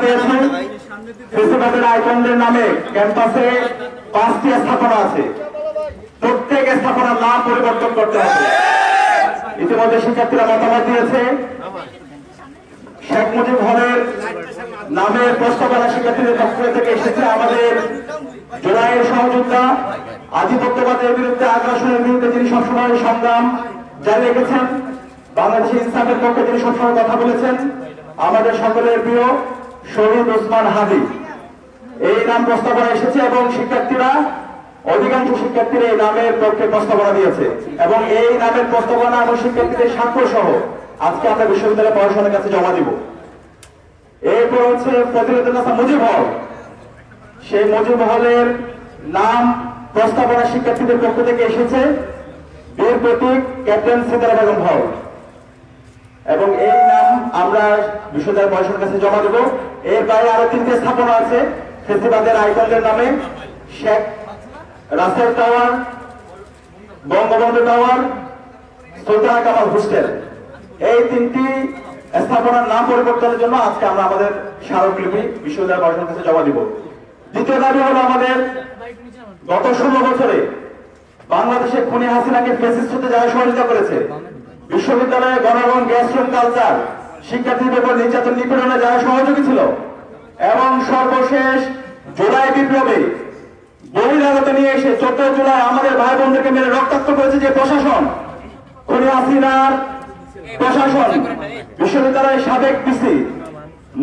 পেয়েছি প্রিন্সিপালের আইকনদের নামে বিরুদ্ধে আগ্রাসনের বিরুদ্ধে যিনি ইসলামের পক্ষে তিনি সবসময় কথা বলেছেন। আমাদের সকলের প্রিয় শহীদ ওসমান হাদি। এই নাম প্রস্তাবনা এসেছে এবং শিক্ষার্থীরা, অধিকাংশ শিক্ষার্থীরা এই নামের পক্ষে প্রস্তাবনা দিয়েছে। এবং এই নামের প্রস্তাবনা এবং শিক্ষার্থীদের স্বাক্ষর সহ আজকে আমরা বিশ্ববিদ্যালয় প্রশাসনের কাছে জমা দিব। এরপর হচ্ছে ফজিলতুল হাসান মুজিব হল। সেই মুজিব হলের নাম প্রস্তাবনা শিক্ষার্থীদের পক্ষ থেকে এসেছে বীর প্রতীক ক্যাপ্টেন সিতারা বেগম হল। এবং এই নাম আমরা বিশ্ববিদ্যালয় প্রশাসনের কাছে জমা দেব। এর বাইরে আরও তিনটে স্থাপনা আছে ফেসিবাদের আইকনদের নামে। Sheikh Russel tower, Bangabandhu tower, Sultana Kamal hostel. এই তিনটি স্থাপনার নাম পরিবর্তনের জন্য আজকে আমরা আমাদের স্মারকলিপি বিশ্ববিদ্যালয় প্রশাসনের কাছে জমা দিব। দ্বিতীয় দাবি হলো আমাদের গত ষোলো বছরে বাংলাদেশে খুনি হাসিনাকে ফেসিস্ট হতে যারা সহযোগিতা করেছে, বিশ্ববিদ্যালয়ে গণগণ গ্যাস, রুম, কালচার শিক্ষার্থীদের উপর নির্যাতন নিপীড়নে যারা সহযোগী ছিল, এবং সর্বশেষ জুলাই বিপ্লবে বহিরাগত নিয়ে এসে চোদ্দ জুলাই আমাদের ভাই বোনদেরকে মেরে রক্তাক্ত করেছে যে প্রশাসন, খুনি হাসিনার প্রশাসন, বিশ্ববিদ্যালয়ের সাবেক পিসি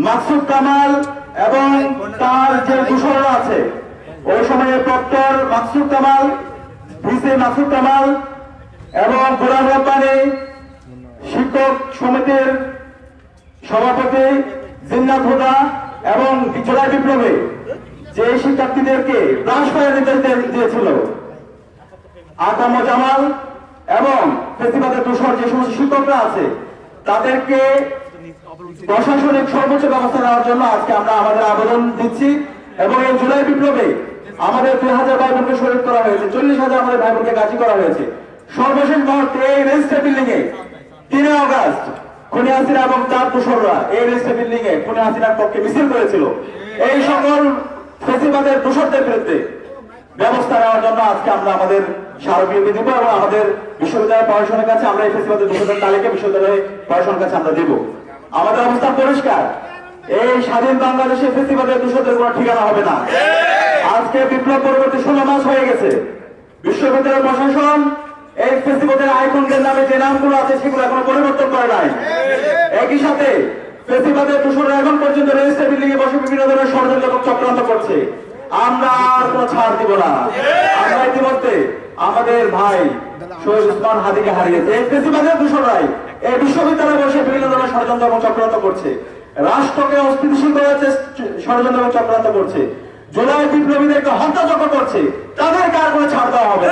মাকসুদ কামাল এবং তার যে দূষণরা আছে, ওই সময়ে প্রক্টর মাকসুদ কামাল ভিসি মাকসুদ কামাল এবং গোলাম রব্বানি শিক্ষক সমিতির সভাপতি জিন্নাত হুদা এবং জুলাই বিপ্লবে যে শিক্ষার্থীদেরকে ব্রাশ করে নির্দেশ দিয়েছিল আকাম জামাল এবং ফেসিবাদের দূষণ যে সমস্ত শিক্ষকরা আছে, তাদেরকে প্রশাসনিক সর্বোচ্চ ব্যবস্থা নেওয়ার জন্য আজকে আমরা আমাদের আবেদন দিচ্ছি এবং এই জুলাই বিপ্লবে আমাদের দুই হাজার ভাই বোনকে শহীদ করা হয়েছে, চল্লিশ হাজার আমাদের ভাই বোনকে গাছি করা হয়েছে। সর্বশেষ মুহূর্তে এই রেজিস্টার বিল্ডিং এ তিন আগস্ট খুনি হাসিনা এবং তার দোসররা এই রেজিস্টার বিল্ডিং এ খুনি হাসিনার পক্ষে মিছিল করেছিল। এই সকল ফেসিবাদের দোষরদের বিরুদ্ধে ব্যবস্থা নেওয়ার জন্য আজকে আমরা আমাদের স্মারকলিপি দিব এবং আমাদের বিশ্ববিদ্যালয় প্রশাসনের কাছে আমরা এই ফেসিবাদের দোষরদের তালিকা বিশ্ববিদ্যালয় প্রশাসনের কাছে আমরা দিব। আমাদের অবস্থা পরিষ্কার। এই স্বাধীন বাংলাদেশে ফেসিবাদের দোষরদের কোনো ঠিকানা হবে না। আজকে বিপ্লব পরবর্তী ষোলো মাস হয়ে গেছে। বিশ্ববিদ্যালয় প্রশাসন এই ফেসিবাদের আইকনদের নামে যে নামগুলো আছে সেগুলো এখনও পরিবর্তন করে নাই। একই সাথে ফেসিবাদের দোষররা এখন পর্যন্ত রেজিস্টার বিল্ডিং এ বসে বিভিন্ন ধরনের ষড়যন্ত্র চক্রান্ত করছে। আমরা আর কোনো ছাড় দিব না। আমরা ইতিমধ্যে আমাদের ভাই শহীদ উসমান হাদিকে হারিয়েছে। এই ফেসিবাদের দূষণরাই এই বিশ্ববিদ্যালয়ে বসে বিভিন্ন ধরনের ষড়যন্ত্র এবং চক্রান্ত করছে। রাষ্ট্রকে অস্থিতিশীল করার ষড়যন্ত্র এবং চক্রান্ত করছে। জুলাই বিপ্লবীদেরকে হত্যাযজ্ঞ করছে। তাদেরকে আর কোনো ছাড় দেওয়া হবে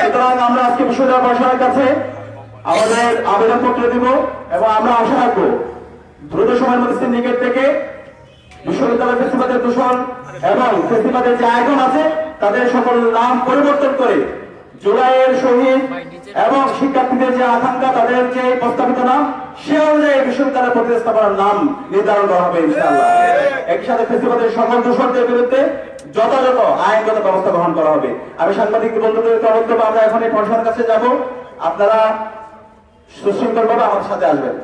সুতরাং আমরা আজকে বিশ্ববিদ্যালয় প্রশাসনের কাছে আমাদের আবেদন পত্র দিব এবং আমরা আশা রাখব দ্রুত সময়ের মধ্যে সিন্ডিকেট থেকে বিশ্ববিদ্যালয় ফেস্টিভালের দূষণ এবং ফেস্টিভালের যে আয়োজন আছে, তাদের সকল নাম পরিবর্তন করে জুলাইয়ের শহীদ এবং শিক্ষার্থীদের যে আকাঙ্ক্ষা, তাদের যে প্রস্তাবিত নাম, সে অনুযায়ী বিশ্ববিদ্যালয় প্রতিস্থাপনার নাম নির্ধারণ করা হবে একই সাথে ফেস্টিভালের সকল দূষণদের বিরুদ্ধে যথাযথ আইনগত ব্যবস্থা গ্রহণ করা হবে। আমি সাংবাদিক বন্ধুদের তরফ আমরা এখন এই প্রশাসনের কাছে যাব। আপনারা সুশৃঙ্খল আমার সাথে আসবেন।